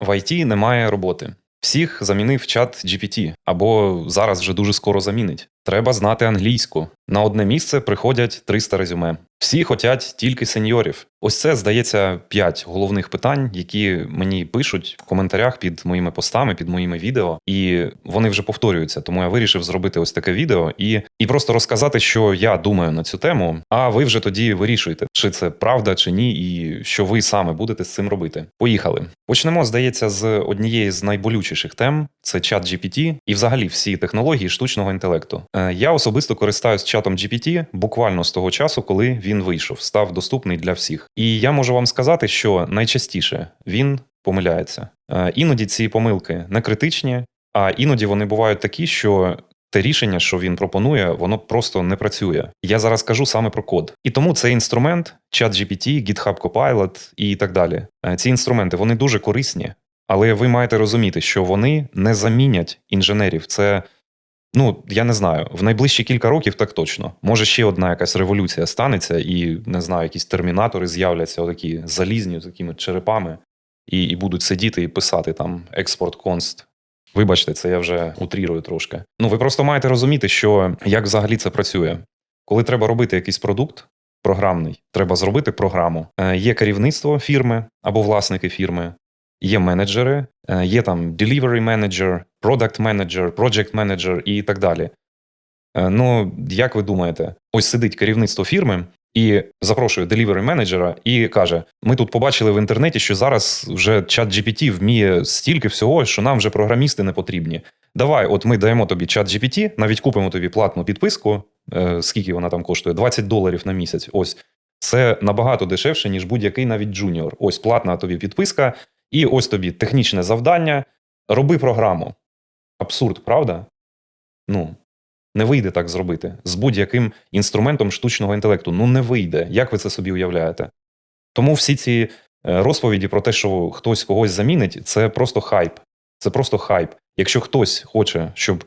В IT немає роботи. Всіх замінив чат GPT, або зараз вже дуже скоро замінить. Треба знати англійську. На одне місце приходять 300 резюме. Всі хотять тільки сеньорів. Ось це здається п'ять головних питань, які мені пишуть в коментарях під моїми постами, під моїми відео, і вони вже повторюються. Тому я вирішив зробити ось таке відео і, і просто розказати, що я думаю на цю тему. А ви вже тоді вирішуєте, чи це правда чи ні, і що ви саме будете з цим робити. Поїхали. Почнемо, здається, з однієї з найболючіших тем це чат GPT і взагалі всі технології штучного інтелекту. Е, Я особисто користуюсь чатом GPT буквально з того часу, коли він вийшов, став доступний для всіх. І я можу вам сказати, що найчастіше він помиляється. Е, Іноді ці помилки не критичні, а іноді вони бувають такі, що. Те рішення, що він пропонує, воно просто не працює. Я зараз кажу саме про код. І тому цей інструмент, ChatGPT, GitHub Copilot і так далі. е, Ці інструменти вони дуже корисні, але ви маєте розуміти, що вони не замінять інженерів. Це ну я не знаю, в найближчі кілька років так точно. Може, ще одна якась революція станеться, і не знаю, якісь термінатори з'являться, отакі залізні, такими черепами, і, і будуть сидіти і писати там експорт конст. Вибачте, це я вже утрірую трошки. Ну ви просто маєте розуміти, що як взагалі це працює. Коли треба робити якийсь продукт програмний, треба зробити програму. Е, Є керівництво фірми або власники фірми, є менеджери, е, є там delivery manager, product manager, project manager і так далі. Е, Ну, як ви думаєте, ось сидить керівництво фірми і запрошує delivery менеджера і каже: Ми тут побачили в інтернеті, що зараз вже чат GPT вміє стільки всього, що нам вже програмісти не потрібні. Давай, от ми даємо тобі чат GPT, навіть купимо тобі платну підписку. е, Скільки вона там коштує? 20 доларів на місяць. Ось це набагато дешевше, ніж будь-який навіть джуніор. Ось платна тобі підписка, і ось тобі технічне завдання. Роби програму. Абсурд, правда? Ну, не вийде так зробити з будь-яким інструментом штучного інтелекту. Ну не вийде. Як ви це собі уявляєте? Тому всі ці е, розповіді про те, що хтось когось замінить, це просто хайп. Це просто хайп. Якщо хтось хоче, щоб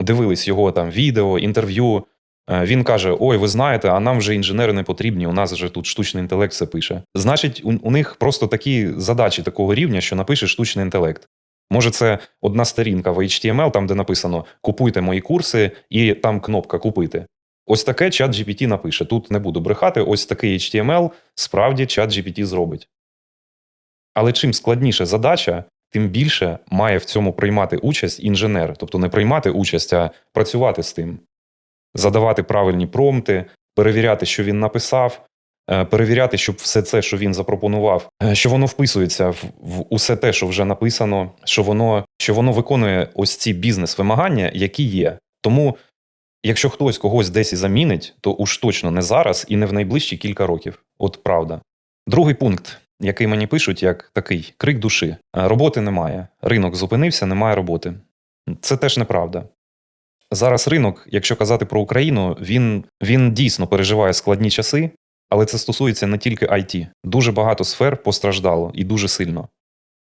дивились його там відео, інтерв'ю, він каже: Ой, ви знаєте, а нам вже інженери не потрібні, у нас вже тут штучний інтелект все пише. Значить, у, у них просто такі задачі такого рівня, що напише штучний інтелект. Може, це одна сторінка в HTML, там де написано Купуйте мої курси, і там кнопка Купити. Ось таке чат GPT напише. Тут не буду брехати, ось такий HTML справді чат GPT зробить. Але чим складніша задача, тим більше має в цьому приймати участь інженер, тобто не приймати участь, а працювати з тим, задавати правильні промпти, перевіряти, що він написав, е, перевіряти, щоб все це, що він запропонував, е, що воно вписується в, в усе те, що вже написано, що воно, що воно виконує ось ці бізнес-вимагання, які є. Тому, якщо хтось когось десь і замінить, то уж точно не зараз і не в найближчі кілька років. От правда. Другий пункт, який мені пишуть, як такий крик душі: Е, роботи немає. Ринок зупинився, немає роботи. Це теж неправда. Зараз ринок, якщо казати про Україну, він, він дійсно переживає складні часи, але це стосується не тільки IT. Дуже багато сфер постраждало і дуже сильно.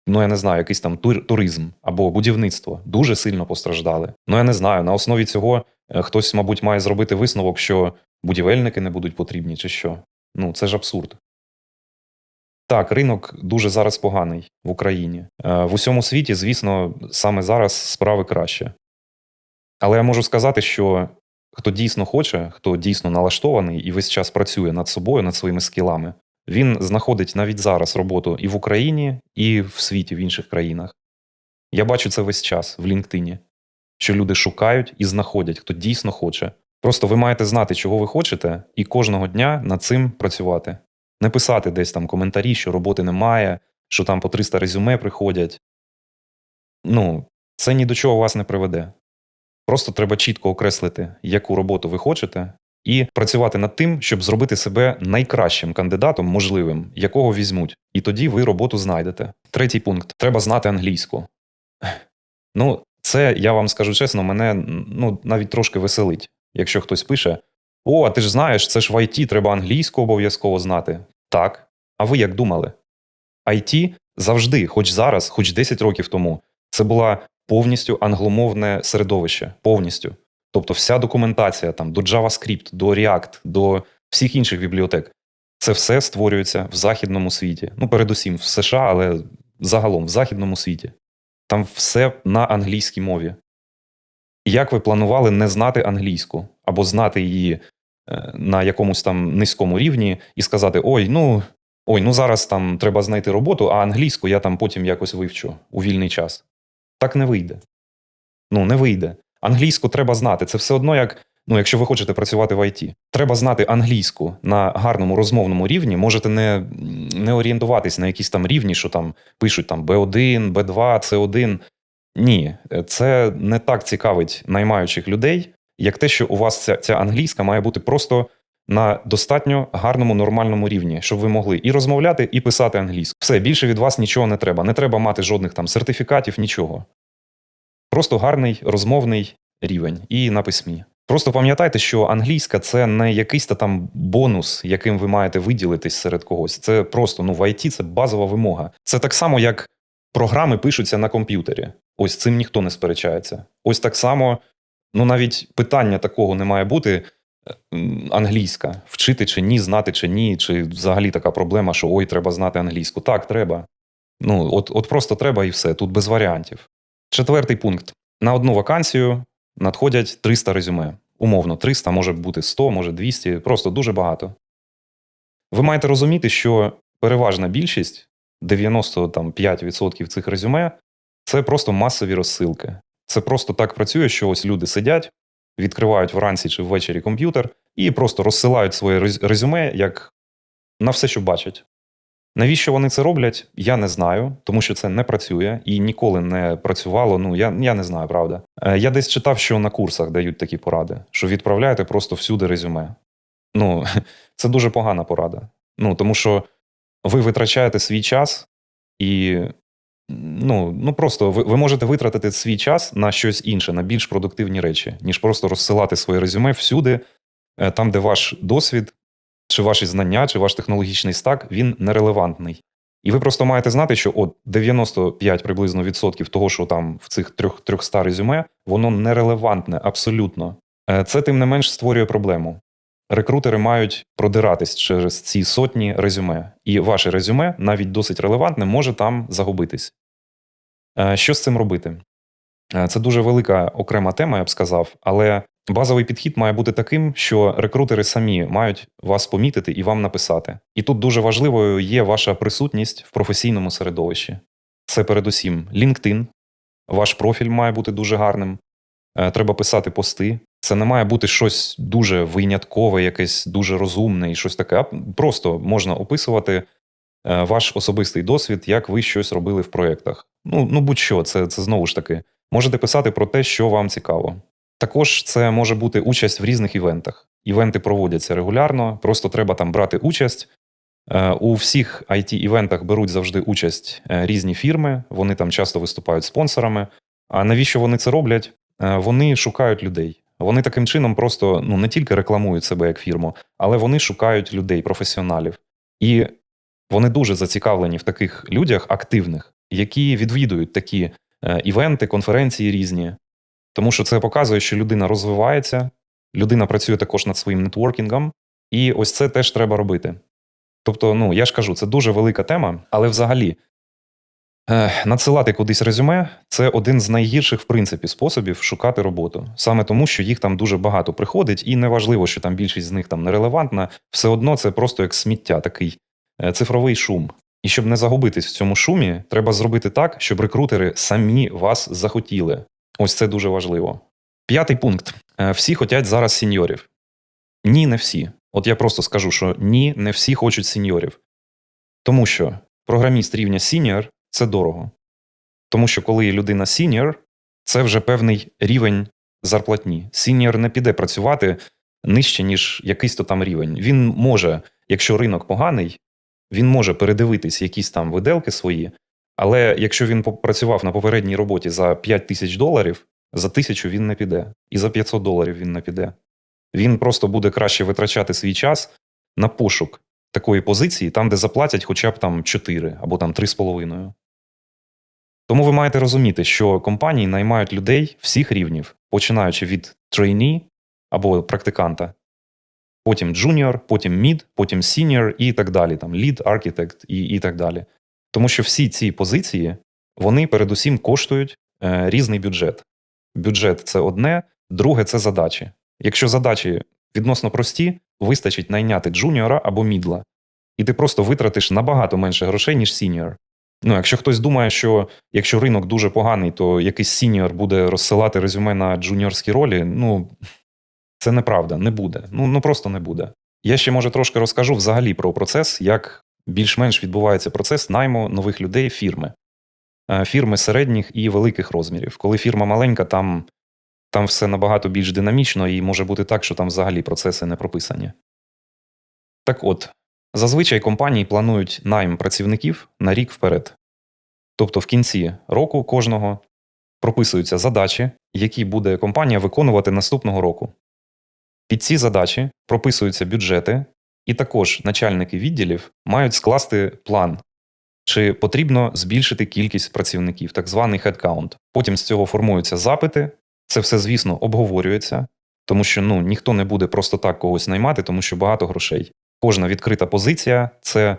Ну, я не знаю, якийсь там туризм або будівництво дуже сильно постраждали. Ну, я не знаю. На основі цього е, хтось, мабуть, має зробити висновок, що будівельники не будуть потрібні, чи що. Ну, це ж абсурд. Так, ринок дуже зараз поганий в Україні. Е, В усьому світі, звісно, саме зараз справи краще. Але я можу сказати, що хто дійсно хоче, хто дійсно налаштований і весь час працює над собою, над своїми скілами, він знаходить навіть зараз роботу і в Україні, і в світі, в інших країнах. Я бачу це весь час в LinkedIn, що люди шукають і знаходять, хто дійсно хоче. Просто ви маєте знати, чого ви хочете, і кожного дня над цим працювати. Не писати десь там коментарі, що роботи немає, що там по 300 резюме приходять. Ну, це ні до чого вас не приведе. Просто треба чітко окреслити, яку роботу ви хочете, і працювати над тим, щоб зробити себе найкращим кандидатом можливим, якого візьмуть. І тоді ви роботу знайдете. Третій пункт треба знати англійську. Ну, це я вам скажу чесно, мене ну, навіть трошки веселить, якщо хтось пише: О, а ти ж знаєш, це ж в ІТ треба англійську обов'язково знати. Так. А ви як думали? IT завжди, хоч зараз, хоч 10 років тому, це була повністю англомовне середовище. Повністю. Тобто вся документація там до JavaScript, до React, до всіх інших бібліотек. Це все створюється в західному світі. Ну, передусім в США, але загалом в західному світі. Там все на англійській мові. Як ви планували не знати англійську або знати її е, на якомусь там низькому рівні і сказати: ой, ну ой, ну зараз там треба знайти роботу, а англійську я там потім якось вивчу у вільний час. Так не вийде. Ну, не вийде. Англійську треба знати. Це все одно як. Ну, якщо ви хочете працювати в ІТ, треба знати англійську на гарному розмовному рівні. Можете не, не орієнтуватись на якісь там рівні, що там пишуть там B1, B2, C1. Ні, це не так цікавить наймаючих людей, як те, що у вас ця, ця англійська має бути просто на достатньо гарному нормальному рівні, щоб ви могли і розмовляти, і писати англійську. Все більше від вас нічого не треба. Не треба мати жодних там сертифікатів, нічого. Просто гарний розмовний рівень і на письмі. Просто пам'ятайте, що англійська це не якийсь та там бонус, яким ви маєте виділитись серед когось. Це просто ну в ІТ це базова вимога. Це так само, як програми пишуться на комп'ютері. Ось цим ніхто не сперечається. Ось так само, ну навіть питання такого не має бути англійська, вчити чи ні, знати чи ні, чи взагалі така проблема, що ой, треба знати англійську. Так, треба. Ну, от, от просто треба і все. Тут без варіантів. Четвертий пункт: на одну вакансію надходять 300 резюме. Умовно, 300, може бути 100, може 200, просто дуже багато. Ви маєте розуміти, що переважна більшість, 95% цих резюме, це просто масові розсилки. Це просто так працює, що ось люди сидять, відкривають вранці чи ввечері комп'ютер і просто розсилають своє резюме як на все, що бачать. Навіщо вони це роблять, я не знаю, тому що це не працює і ніколи не працювало. Ну я, я не знаю, правда. Е, Я десь читав, що на курсах дають такі поради, що відправляєте просто всюди резюме. Ну, це дуже погана порада. Ну, тому що ви витрачаєте свій час і. Ну, ну просто ви, ви можете витратити свій час на щось інше, на більш продуктивні речі, ніж просто розсилати своє резюме всюди, е, там, де ваш досвід чи ваші знання, чи ваш технологічний стак, він нерелевантний. І ви просто маєте знати, що от 95 приблизно відсотків того, що там в цих трьох 300 резюме, воно нерелевантне абсолютно. Е, Це тим не менш створює проблему. Рекрутери мають продиратись через ці сотні резюме, і ваше резюме, навіть досить релевантне, може там загубитись. Е, Що з цим робити? Е, Це дуже велика окрема тема, я б сказав, але базовий підхід має бути таким, що рекрутери самі мають вас помітити і вам написати. І тут дуже важливою є ваша присутність в професійному середовищі. Це передусім LinkedIn, ваш профіль має бути дуже гарним. Е, Треба писати пости. Це не має бути щось дуже виняткове, якесь дуже розумне і щось таке. Просто можна описувати е, ваш особистий досвід, як ви щось робили в проєктах. Ну, ну будь-що, це, це знову ж таки. Можете писати про те, що вам цікаво. Також це може бути участь в різних івентах. Івенти проводяться регулярно, просто треба там брати участь. Е, У всіх IT-івентах беруть завжди участь е, різні фірми, вони там часто виступають спонсорами. А навіщо вони це роблять? Вони шукають людей. Вони таким чином просто ну, не тільки рекламують себе як фірму, але вони шукають людей, професіоналів. І вони дуже зацікавлені в таких людях активних, які відвідують такі е, івенти, конференції різні. Тому що це показує, що людина розвивається, людина працює також над своїм нетворкінгом, і ось це теж треба робити. Тобто, ну я ж кажу, це дуже велика тема, але взагалі надсилати кудись резюме це один з найгірших, в принципі, способів шукати роботу. Саме тому, що їх там дуже багато приходить, і неважливо, що там більшість з них там нерелевантна, все одно це просто як сміття, такий е, цифровий шум. І щоб не загубитись в цьому шумі, треба зробити так, щоб рекрутери самі вас захотіли. Ось це дуже важливо. П'ятий пункт: Е, всі хочуть зараз сіньорів. Ні, не всі. От я просто скажу, що ні, не всі хочуть сіньорів. Тому що програміст рівня сіньор це дорого. Тому що коли людина сіньор, це вже певний рівень зарплатні. Сіньор не піде працювати нижче, ніж якийсь то там рівень. Він може, якщо ринок поганий, він може передивитись якісь там виделки свої, але якщо він попрацював на попередній роботі за 5 тисяч доларів, за тисячу він не піде, і за 500 доларів він не піде. Він просто буде краще витрачати свій час на пошук такої позиції, там, де заплатять хоча б там 4 або там 3,5. Тому ви маєте розуміти, що компанії наймають людей всіх рівнів, починаючи від трейні або практиканта, потім джуніор, потім мід, потім сіньор і так далі, там лід, архітект і, і так далі. Тому що всі ці позиції вони передусім коштують е, різний бюджет. Бюджет це одне, друге це задачі. Якщо задачі відносно прості, вистачить найняти джуніора або мідла, і ти просто витратиш набагато менше грошей, ніж сіньор. Ну, якщо хтось думає, що якщо ринок дуже поганий, то якийсь сіньор буде розсилати резюме на джуніорські ролі, ну це неправда, не буде. Ну, ну просто не буде. Я ще може трошки розкажу взагалі про процес, як більш-менш відбувається процес найму нових людей фірми. Е, Фірми середніх і великих розмірів. Коли фірма маленька, там, там все набагато більш динамічно, і може бути так, що там взагалі процеси не прописані. Так от, зазвичай компанії планують найм працівників на рік вперед. Тобто в кінці року кожного прописуються задачі, які буде компанія виконувати наступного року. Під ці задачі прописуються бюджети, і також начальники відділів мають скласти план, чи потрібно збільшити кількість працівників, так званий headcount. Потім з цього формуються запити. Це все, звісно, обговорюється, тому що ну, ніхто не буде просто так когось наймати, тому що багато грошей. Кожна відкрита позиція це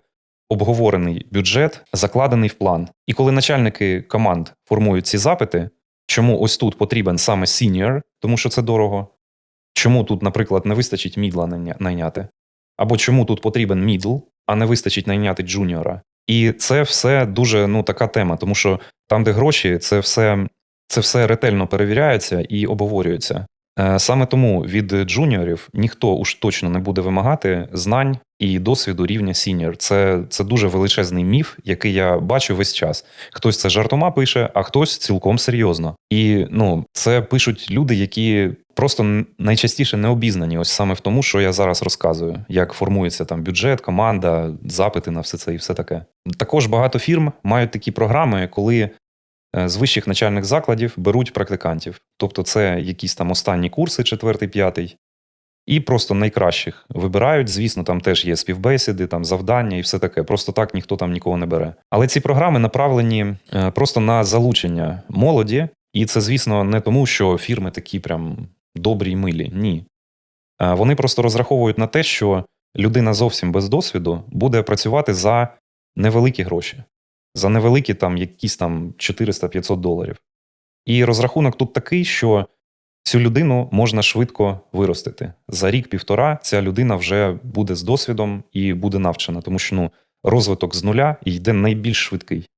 обговорений бюджет, закладений в план. І коли начальники команд формують ці запити, чому ось тут потрібен саме senior, тому що це дорого, чому тут, наприклад, не вистачить мідла найняти, або чому тут потрібен мідл, а не вистачить найняти джуніора. І це все дуже ну, така тема, тому що там, де гроші, це все, це все ретельно перевіряється і обговорюється. Е, Саме тому від джуніорів ніхто уж точно не буде вимагати знань і досвіду рівня сіньор. Це, це дуже величезний міф, який я бачу весь час. Хтось це жартома пише, а хтось цілком серйозно. І ну, це пишуть люди, які просто найчастіше не обізнані ось саме в тому, що я зараз розказую, як формується там бюджет, команда, запити на все це і все таке. Також багато фірм мають такі програми, коли з вищих начальних закладів беруть практикантів. Тобто це якісь там останні курси, четвертий, п'ятий, і просто найкращих вибирають. Звісно, там теж є співбесіди, там завдання і все таке. Просто так ніхто там нікого не бере. Але ці програми направлені е, просто на залучення молоді, і це, звісно, не тому, що фірми такі прям добрі й милі. Ні. Е, Вони просто розраховують на те, що людина зовсім без досвіду буде працювати за невеликі гроші, за невеликі там якісь там 400-500 доларів. І розрахунок тут такий, що цю людину можна швидко виростити. За рік-півтора ця людина вже буде з досвідом і буде навчена, тому що ну, розвиток з нуля йде найбільш швидкий.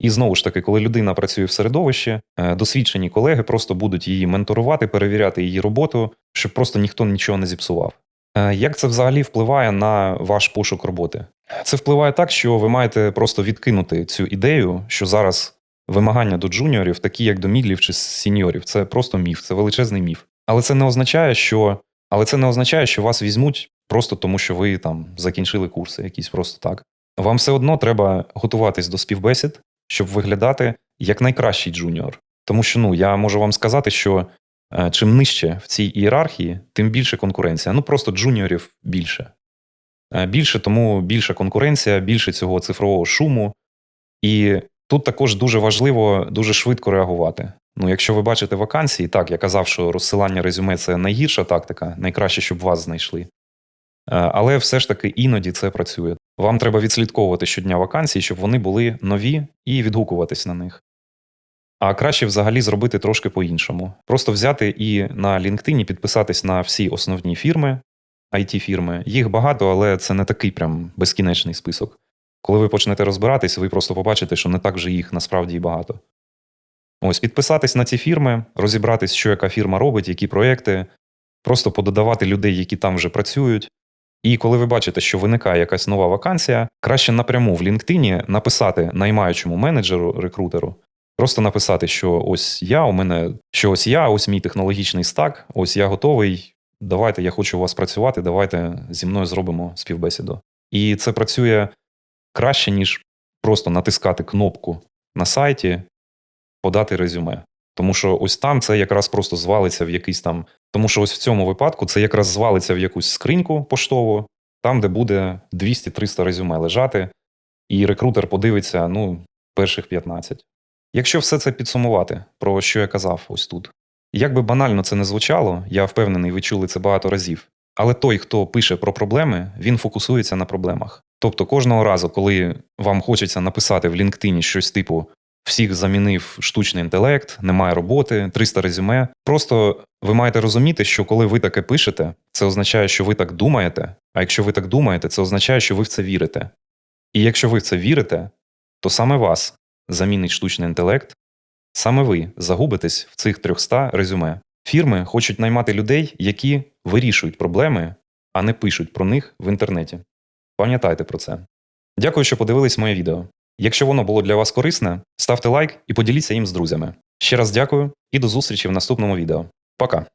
І знову ж таки, коли людина працює в середовищі, е, досвідчені колеги просто будуть її менторувати, перевіряти її роботу, щоб просто ніхто нічого не зіпсував. Е, Як це взагалі впливає на ваш пошук роботи? Це впливає так, що ви маєте просто відкинути цю ідею, що зараз вимагання до джуніорів, такі як до мідлів чи сіньорів, це просто міф, це величезний міф. Але це не означає, що але це не означає, що вас візьмуть просто тому, що ви там закінчили курси, якісь просто так. Вам все одно треба готуватись до співбесід, щоб виглядати як найкращий джуніор. Тому що ну я можу вам сказати, що е, чим нижче в цій ієрархії, тим більше конкуренція. Ну просто джуніорів більше. Е, Більше тому більша конкуренція, більше цього цифрового шуму. І тут також дуже важливо дуже швидко реагувати. Ну, якщо ви бачите вакансії, так я казав, що розсилання резюме це найгірша тактика, найкраще, щоб вас знайшли. Е, Але все ж таки іноді це працює. Вам треба відслідковувати щодня вакансії, щоб вони були нові і відгукуватись на них. А краще взагалі зробити трошки по-іншому. Просто взяти і на LinkedIn підписатись на всі основні фірми, IT-фірми. Їх багато, але це не такий прям безкінечний список. Коли ви почнете розбиратись, ви просто побачите, що не так вже їх насправді і багато. Ось підписатись на ці фірми, розібратись, що яка фірма робить, які проєкти, просто пододавати людей, які там вже працюють. І коли ви бачите, що виникає якась нова вакансія, краще напряму в LinkedIn написати наймаючому менеджеру, рекрутеру, просто написати, що ось я, у мене, що ось я, ось мій технологічний стак, ось я готовий. Давайте, я хочу у вас працювати, давайте зі мною зробимо співбесіду. І це працює краще, ніж просто натискати кнопку на сайті, подати резюме. Тому що ось там це якраз просто звалиться в якийсь там. Тому що ось в цьому випадку це якраз звалиться в якусь скриньку поштову, там, де буде 200-300 резюме лежати, і рекрутер подивиться ну, перших 15. Якщо все це підсумувати, про що я казав ось тут. Як би банально це не звучало, я впевнений, ви чули це багато разів. Але той, хто пише про проблеми, він фокусується на проблемах. Тобто кожного разу, коли вам хочеться написати в LinkedIn щось типу всіх замінив штучний інтелект, немає роботи, 300 резюме. Просто ви маєте розуміти, що коли ви таке пишете, це означає, що ви так думаєте. А якщо ви так думаєте, це означає, що ви в це вірите. І якщо ви в це вірите, то саме вас замінить штучний інтелект, саме ви загубитесь в цих 300 резюме. Фірми хочуть наймати людей, які вирішують проблеми, а не пишуть про них в інтернеті. Пам'ятайте про це. Дякую, що подивились моє відео. Якщо воно було для вас корисне, ставте лайк і поділіться їм з друзями. Ще раз дякую і до зустрічі в наступному відео. Пока!